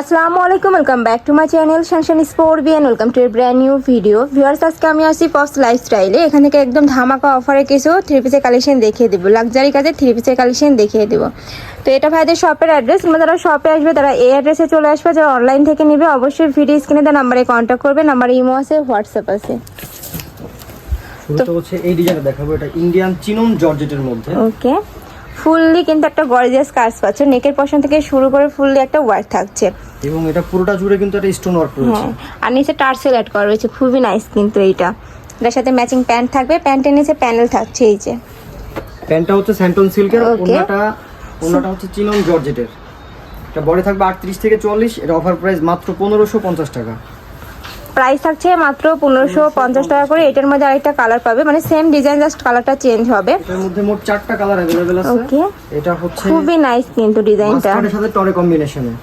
আসসালামু আলাইকুম welcome back to my channel Shanshan sport B and welcome to brand new video viewers আজকে আমি আসছি পপস লাইফস্টাইলে এখান থেকে একদম ধামাকা অফারে কিছু থ্রি পিসের কালেকশন দেখিয়ে দেবো। লাক্সারি কাজে থ্রি পিসের কালেকশন দেখিয়ে দেবো। তো এটা ভাইদের শপের অ্যাড্রেস তোমরা যারা শপে আসবে তারা এই অ্যাড্রেসে চলে আসবে। যারা অনলাইন থেকে নেবে অবশ্যই ভিডিও স্ক্রিনে তার নাম্বারে কন্ট্যাক্ট করবে। নাম্বার ইমো আছে হোয়াটসঅ্যাপ আছে। শুরুতে হচ্ছে এই ডিজাইনটা দেখাবো। এটা ইন্ডিয়ান চিনন জর্জেটের মধ্যে। ওকে ফুললি কিন্তু একটা গর্জিয়াস কাজ পাচ্ছ। নেকের পশন থেকে শুরু করে ফুললি একটা ওয়ার্ক থাকছে। এবং এটা পুরোটা জুড়ে কিন্তু একটা স্টোন ওয়ার্ক রয়েছে। হ্যাঁ আর নিচে টার্সেল অ্যাড করা রয়েছে খুবই নাইস কিন্তু এইটা। এটার সাথে ম্যাচিং প্যান্ট থাকবে প্যান্টের নিচে প্যানেল থাকছে এই যে। প্যান্টটা হচ্ছে স্যান্টন সিল্কের. ওনাটা ওনাটা হচ্ছে চিনন জর্জেটের এটা বডি থাকবে আটত্রিশ থেকে চল্লিশ এটা অফার প্রাইস মাত্র পনেরোশো পঞ্চাশ টাকা। প্রাইস থাকছে মাত্র পনেরোশো পঞ্চাশ টাকা করে। এটার মধ্যে আরেকটা কালার পাবে। মানে সেম ডিজাইন জাস্ট কালারটা চেঞ্জ হবে। এটার মধ্যে মোট চারটা কালার অ্যাভেলেবেল আছে। ওকে এটা হচ্ছে খুবই নাইস কিন্তু ডিজাইনটা মাস্টার্ডের সাথে টরে কম্বিনেশনে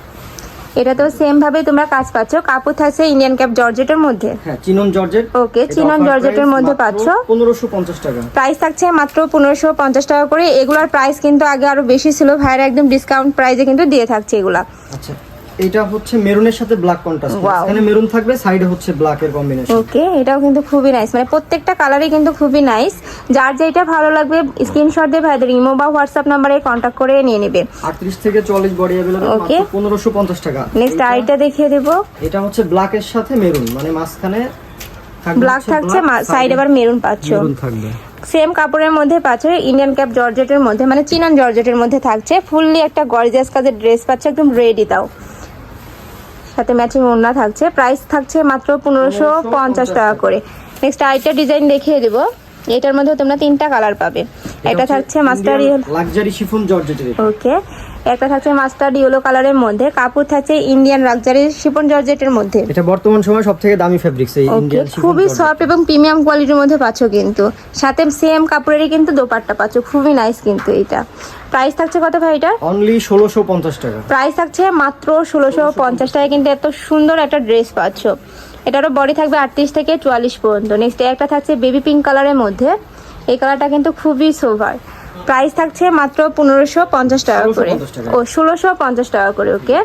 এটা তো সেম ভাবে তোমরা কাজ পাচ্ছ। কাপড় থাকছে ইন্ডিয়ান ক্যাপ জর্জেটের মধ্যে। হ্যাঁ চিনন জর্জেট Okay, চিনন জর্জেটের মধ্যে পাচ্ছ। পনেরোশো পঞ্চাশ টাকা। প্রাইস থাকছে মাত্র পনেরোশো পঞ্চাশ টাকা করে। এগুলার প্রাইস কিন্তু আগে আরও বেশি ছিল। ভাইয়ের একদম ডিসকাউন্ট প্রাইসে কিন্তু দিয়ে থাকছে এগুলা। আচ্ছা। এটা হচ্ছে মেরুনের সাথে ব্ল্যাক কন্ট্রাস্ট এখানে মেরুন থাকবে সাইডে হচ্ছে ব্ল্যাক এর কম্বিনেশন ওকে এটাও কিন্তু খুবই নাইস মানে প্রত্যেকটা কালারই কিন্তু খুবই নাইস যার যেটা ভালো লাগবে স্ক্রিনশট দিয়ে ভাইদের ইমো বা হোয়াটসঅ্যাপ নম্বরে কন্ট্যাক্ট করে নিয়ে নেবে। আটত্রিশ থেকে চল্লিশ বডি অ্যাভেলেবেল Okay. মাত্র পনেরোশো পঞ্চাশ টাকা। নেক্সট আইটা দেখিয়ে দেবো। এটা হচ্ছে ব্ল্যাক এর সাথে মেরুন। মানে মাঝখানে ব্ল্যাক থাকছে সাইড আবার মেরুন পাচ্ছ। মেরুন থাকবে। সেম কাপড়ের মধ্যে পাচ্ছ ইন্ডিয়ান ক্যাপ জর্জেটের মধ্যে। মানে চিনান জর্জেটের মধ্যে থাকছে। ফুললি একটা গর্জিয়াস কাজের ড্রেস পাচ্ছে একদম রেডি তাও। সাথে ম্যাচিং ওড়না থাকছে। প্রাইস থাকছে মাত্র পনেরোশো পঞ্চাশ টাকা করে। নেক্সট আরেকটা ডিজাইন দেখিয়ে দেবো। এটার মধ্যে তোমরা তিনটা কালার পাবে। একটা থাকছে মাস্টার লাক্সারি শিফন জর্জেটের ওকে একটা থাকছে মাস্টার্ড ইয়েলো কালারের মধ্যে কাপড় থাকছে ইন্ডিয়ান লাক্সারি শিফন জর্জেটের মধ্যে। এটা বর্তমান সময় সব থেকে দামি ফেব্রিক্স এই ইন্ডিয়ান খুবই সফট এবং প্রিমিয়াম কোয়ালিটির মধ্যে পাচ্ছ কিন্তু। সাথে সেম কাপড়েরই কিন্তু দোপাট্টা পাচ্ছ খুবই নাইস কিন্তু এটা। প্রাইস থাকছে কত ভাই এটা অনলি ষোলোশো পঞ্চাশ টাকা। প্রাইস থাকছে মাত্র ষোলোশো পঞ্চাশ টাকায় কিন্তু এত সুন্দর একটা ড্রেস পাচ্ছ। এটারও বডি থাকবে আটত্রিশ থেকে চুয়াল্লিশ পর্যন্ত। নেক্সট একটা থাকছে বেবি পিঙ্ক কালারের মধ্যে। এই কালারটা কিন্তু খুবই সোভার প্রাইস থাকছে মাত্র পনেরোশো পঞ্চাশ টাকা করে। ও ষোলোশো পঞ্চাশ টাকা করে ওকে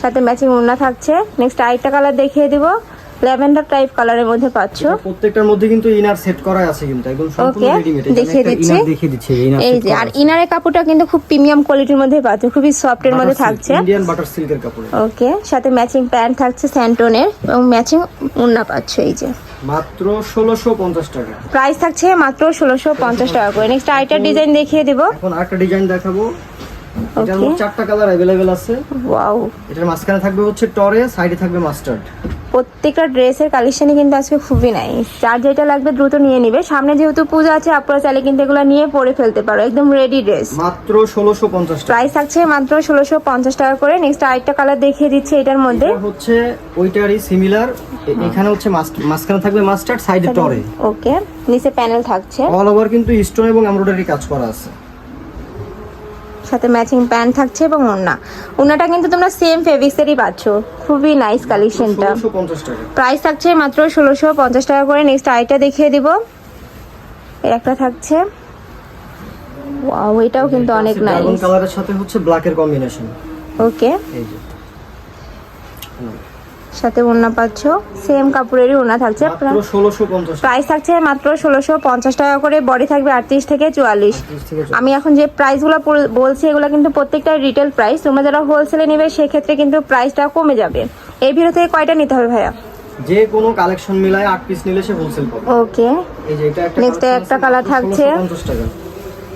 সাথে ম্যাচিং উন্না থাকছে। নেক্সট আরেকটা কালার দেখিয়ে দিব। ল্যাভেন্ডার টাইপ কালারের মধ্যে পাচ্ছ। প্রত্যেকটার মধ্যে কিন্তু ইনার সেট করা আছে কিন্তু একদম সম্পূর্ণ রেডিমেড দেখিয়ে দিচ্ছি। দেখিয়ে দিচ্ছি এই যে আর ইনারের কাপড়টা কিন্তু খুব প্রিমিয়াম কোয়ালিটির মধ্যে পাচ্ছ খুবই সফটের মধ্যে থাকছে। ইন্ডিয়ান বাটার সিল্কের কাপড়ে। ওকে সাথে ম্যাচিং প্যান্ট থাকছে স্যান্টনের এবং ম্যাচিং ওড়না পাচ্ছ এই যে। মাত্র ষোলোশো পঞ্চাশ টাকা। প্রাইস থাকছে মাত্র ষোলোশো পঞ্চাশ টাকা করে। নেক্সট আইটার ডিজাইন দেখিয়ে দিব। এখন আরেকটা ডিজাইন দেখাবো। এটার মোট চারটা কালার অ্যাভেলেবেল আছে। ওয়াও এটার মাঝখানে থাকবে হচ্ছে টরে সাইডে থাকবে মাস্টার্ড প্রত্যেকটা ড্রেসের কালেকশনই কিন্তু আজকে খুবই নাইস যার যেটা লাগবে দ্রুত নিয়ে নিবে। সামনে যেহেতু পূজা আছে আপনারা চাইলে কিন্তু এগুলো নিয়ে পরে ফেলতে পারো। একদম রেডি ড্রেস মাত্র ষোলোশো পঞ্চাশ টাকা। প্রাইস থাকছে মাত্র ষোলোশো পঞ্চাশ টাকা করে। নেক্সট আরেকটা কালার দেখিয়ে দিচ্ছে এটার মধ্যে। হচ্ছে ওইটারই সিমিলার এখানে হচ্ছে মাঝখানে থাকবে মাস্টার্ড সাইডে টরে ওকে নিচে প্যানেল থাকছে। অল ওভার কিন্তু স্টোন এবং এমব্রয়ডারি কাজ করা আছে। সাথে ম্যাচিং প্যান্ট থাকছে এবং ওড়না। ওড়নাটা কিন্তু তোমরা সেম ফেব্রিক্সেরই পাচ্ছ। খুবই নাইস কালেকশনটা প্রাইস থাকছে মাত্র ষোলোশো পঞ্চাশ টাকা করে। নেক্সট আইটা দেখিয়ে দিব। এর একটা থাকছে। ওয়াও এটাও কিন্তু অনেক নাইস কালারের সাথে হচ্ছে ব্ল্যাকের কম্বিনেশন ওকে এই যে। সাথে ওনা পাচ্ছ। সেম কাপড়েরই ওনা থাকছে। প্রাইস থাকছে মাত্র ষোলোশো পঞ্চাশ টাকা করে। বডি থাকবে আটত্রিশ থেকে চুয়াল্লিশ। আমি এখন যে প্রাইসগুলো বলছি এগুলো কিন্তু প্রত্যেকটা রিটেল প্রাইস তোমরা যারা হোলসেলে নেবে সেক্ষেত্রে কিন্তু প্রাইসটা কমে যাবে। এই ভিডিও থেকে কয়টা নিতে হবে ভাইয়া? যে কোনো কালেকশন মিলায় আট পিস নিলে সে হোলসেল পাবে। ওকে এই যে এটা একটা collection একটা মাত্র থাকছে। 1650 টাকা।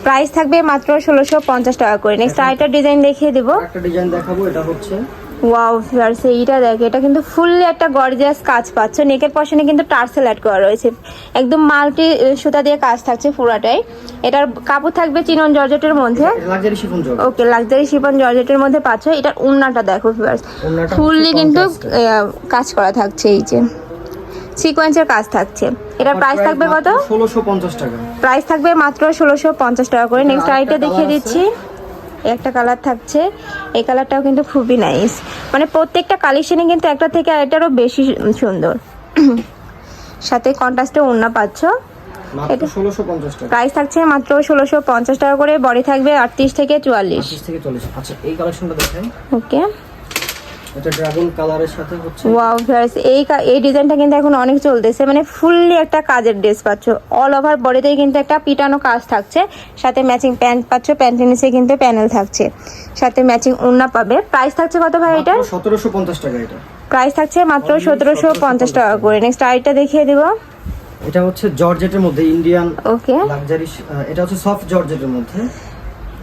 প্রাইস থাকবে মাত্র ষোলোশো পঞ্চাশ টাকা করে। নেক্সট আরেকটা ডিজাইন দেখিয়ে দেবো। একটা ডিজাইন দেখাবো এটা হচ্ছে ওয়াও ফিয়ার্স এইটা দেখ এটা কিন্তু ফুললি একটা গর্জিয়াস কাজ পাচ্ছ। নেকের পশনে কিন্তু টার্সেল অ্যাড করা রয়েছে। একদম মাল্টি সুতা দিয়ে কাজ থাকছে পুরাটাই। এটার কাপড় থাকবে চিনন জর্জেটের মধ্যে। ওকে লাক্সারি শিপন জর্জেটের মধ্যে পাচ্ছ। এটার উন্নাটা দেখো ফিয়ার্স ফুললি কিন্তু কাজ করা। থাকছে এই যে। সিকোয়েন্সের কাজ থাকছে। এটার প্রাইস থাকবে কত? ষোলোশো পঞ্চাশ টাকা। প্রাইস থাকবে মাত্র ষোলোশো পঞ্চাশ টাকা করে। নেক্সট আইটা দেখিয়ে দিচ্ছি। একটা কালার থাকছে। এই কালারটাও কিন্তু খুবই নাইস মানে প্রত্যেকটা কালেকশনে কিন্তু একটা থেকে আরেকটারও বেশি সুন্দর। সাথে কন্ট্রাস্টে ওড়না পাচ্ছ। প্রাইস থাকছে মাত্র ষোলোশো পঞ্চাশ টাকা করে। বডি থাকবে আটত্রিশ থেকে চুয়াল্লিশ। থেকে চল্লিশ। আচ্ছা এই কালেকশনটা দেখেন। ওকে এটা ড্রাগন কালারের সাথে হচ্ছে। ওয়াও ভিউয়ার্স এই ডিজাইনটা কিন্তু এখন অনেক চলতেছে। মানে ফুললি একটা কাজের ড্রেস পাচ্ছ। অল ওভার বডিতেই কিন্তু একটা পিটানো কাজ থাকছে। সাথে ম্যাচিং প্যান্ট পাচ্ছ প্যান্টের নিচে কিন্তু প্যানেল থাকছে। সাথে ম্যাচিং ওড়না পাবে। প্রাইস থাকছে কত ভাই এটা সতেরোশো পঞ্চাশ টাকা এটা। প্রাইস থাকছে মাত্র সতেরোশো পঞ্চাশ টাকা করে। নেক্সট দেখিয়ে দিব। এটা হচ্ছে জর্জেটের মধ্যে ইন্ডিয়ান ওকে লাক্সারি এটা হচ্ছে সফট জর্জেটের মধ্যে।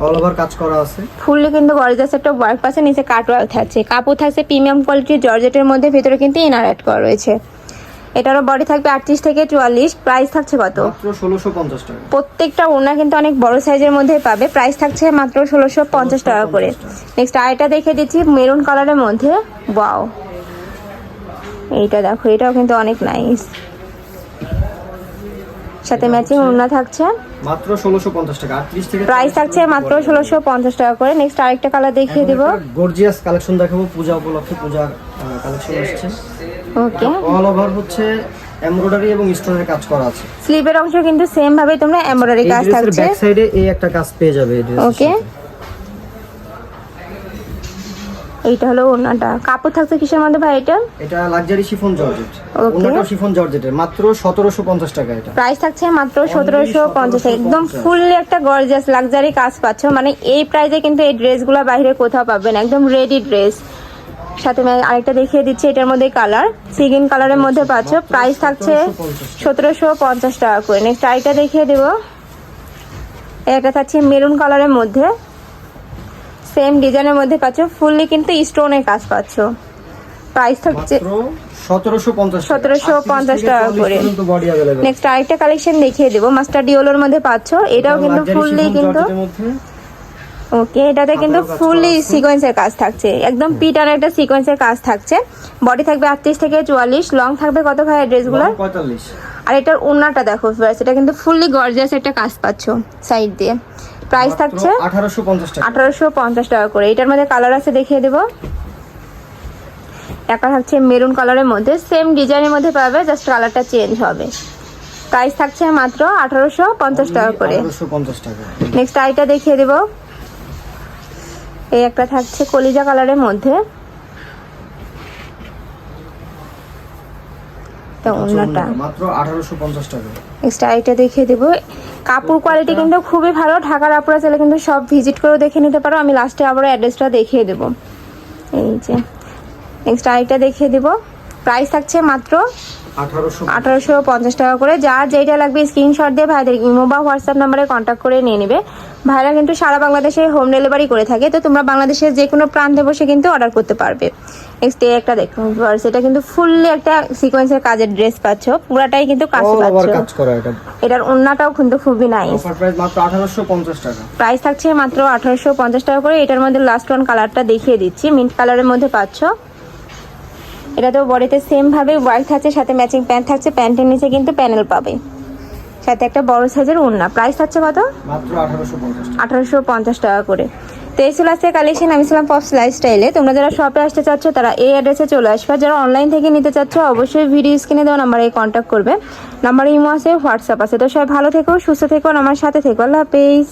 অল ওভার কাজ করা আছে। ফুললি কিন্তু গর্জাস একটা ওয়ার্ক পাচ্ছে নিচে কাটওয়ার্ক থাকছে। কাপড় থাকছে প্রিমিয়াম কোয়ালিটির জর্জেটের মধ্যে ভিতরে কিন্তু ইনার অ্যাড করা রয়েছে। এটারও বডি থাকবে আটত্রিশ থেকে চুয়াল্লিশ প্রাইস থাকছে কত? ষোলোশো পঞ্চাশ টাকা। প্রত্যেকটা ওড়না কিন্তু অনেক বড় সাইজের মধ্যে পাবে। প্রাইস থাকছে মাত্র ষোলোশো পঞ্চাশ টাকা করে। নেক্সট আরেকটা দেখে দিচ্ছি মেরুন কালারের মধ্যে। ওয়াও এইটা দেখো এটাও কিন্তু অনেক নাইস সাথে ম্যাচিং ওড়না থাকছে। মাত্র ষোলোশো পঞ্চাশ টাকা। আটত্রিশ থেকে প্রাইস থাকছে মাত্র ষোলোশো পঞ্চাশ টাকা করে। নেক্সট আরেকটা কালার দেখিয়ে দিব। গর্জিয়াস কালেকশন দেখাবো। পূজা উপলক্ষে পূজা কালেকশন আসছে। ওকে অল ওভার হচ্ছে এমব্রয়ডারি এবং স্টোনের কাজ করা আছে। স্লিভের অংশ কিন্তু সেম ভাবে তোমরা এমব্রয়ডারি কাজ থাকছে। ব্যাক সাইডে এই একটা কাজ পেয়ে যাবে ওকে সাথে। এইটা হলো ওড়নাটা। কাপড় থাকছে কিসের মধ্যে ভাই এটা? এটা লাক্সারি শিফন জর্জেট. ওনাটাও শিফন জর্জেটের মাত্র সতেরোশো পঞ্চাশ টাকা এটা। প্রাইস থাকছে মাত্র সতেরোশো পঞ্চাশ। একদম ফুললি একটা গর্জিয়াস লাক্সারি কাজ পাচ্ছ। মানে এই প্রাইসে কিন্তু এই ড্রেসগুলো বাইরে কোথাও পাবেন। একদম রেডি ড্রেস সাথে আমি আরেকটা দেখিয়ে দিচ্ছি এটার মধ্যে কালার সিগিন কালারের মধ্যে পাচ্ছ। প্রাইস থাকছে সতেরোশো পঞ্চাশ টাকা করে। নেক্সট আরেকটা দেখিয়ে দেব। এটা থাকছে মেরুন কালারের মধ্যে। সেম ডিজাইনের মধ্যে পাচ্ছ ফুললি কিন্তু স্টোনের কাজ পাচ্ছ। প্রাইস থাকছে সতেরোশো পঞ্চাশ টাকা। করে। নেক্সট আরেকটা কালেকশন দেখিয়ে দেবো মাস্টার ডিওলোর মধ্যে পাচ্ছ এটাও কিন্তু ফুললি কিন্তু ওকে এটাতে কিন্তু ফুললি সিকোয়েন্সের কাজ থাকছে। একদম পিটার একটা সিকোয়েন্সের কাজ থাকছে। বডি থাকবে আটত্রিশ থেকে চুয়াল্লিশ লং থাকবে কত ভাই ড্রেসগুলো আর এটার ওড়নাটা দেখো এটা কিন্তু ফুললি গর্জিয়াস একটা কাজ পাচ্ছ সাইড দিয়ে। প্রাইস থাকছে? আঠারোশো পঞ্চাশ টাকা। আঠারোশো পঞ্চাশ টাকা করে। এটার মধ্যে কালার আছে দেখিয়ে দেবো। একটা থাকছে মেরুন কালারের মধ্যে। সেম ডিজাইনের মধ্যে পাবে জাস্ট কালারটা চেঞ্জ হবে। প্রাইস থাকছে মাত্র আঠারোশো পঞ্চাশ টাকা করে। নেক্সট আইটা দেখিয়ে দেবো। এই একটা থাকছে কলিজা কালারের মধ্যে। তো অন্যটা মাত্র আঠারোশো পঞ্চাশ টাকা। নেক্সট আইটা দেখিয়ে দেব। কাপড় কোয়ালিটি কিন্তু খুবই ভালো। ঢাকার আপুরা চাইলে কিন্তু সব ভিজিট করে দেখে নিতে পারো। আমি লাস্টে আবার অ্যাড্রেসটা দেখিয়ে দেব। এই যে। নেক্সট আইটা দেখিয়ে দেব। প্রাইস থাকছে মাত্র আঠারোশো পঞ্চাশ। টাকা করে। যার যেটা লাগবে স্ক্রিনশট দিয়ে ভাইদের ইমো বা হোয়াটসঅ্যাপ নাম্বারে কন্ট্যাক্ট করে নিয়ে নেবে। ভাইরা কিন্তু সারা বাংলাদেশে হোম ডেলিভারি করে থাকে। তো তোমরা বাংলাদেশের যে কোনো প্রান্তে বসে কিন্তু অর্ডার করতে পারবে। নেক্সট এই একটা দেখো এটা কিন্তু ফুললি একটা সিকোয়েন্সের কাজের ড্রেস পাচ্ছ। পুরাটাই কিন্তু কাজ পাচ্ছ এটার ওন্নাটাও কিন্তু খুবই নাইস টাকা। প্রাইস থাকছে মাত্র আঠারোশো পঞ্চাশ টাকা করে। এটার মধ্যে লাস্ট ওয়ান কালারটা দেখিয়ে দিচ্ছি। মিন্ট কালারের মধ্যে পাচ্ছ। এটাতেও বডিতে সেম ভাবে ওয়াইট থাকছে সাথে ম্যাচিং প্যান্ট থাকছে প্যান্টের নিচে কিন্তু প্যানেল পাবে। সাথে একটা বড় সাইজের ওড়না। প্রাইস থাকছে কত? মাত্র আঠারোশো পঞ্চাশ টাকা। করে। তো এই ছিল আজকে কালেকশন আমি ছিলাম পপস লাইফস্টাইলে তোমরা যারা শপে আসতে চাচ্ছ তারা এই অ্যাড্রেসে চলে আসবে। আর যারা অনলাইন থেকে নিতে চাচ্ছ অবশ্যই ভিডিও স্ক্রিনে দেওয়া নাম্বারে কন্ট্যাক্ট করবে। নাম্বার ইমো আছে হোয়াটসঅ্যাপ আছে। তো সবাই ভালো থেকো সুস্থ থেকো আমার সাথে থেকো। আল্লাহ হাফেজ।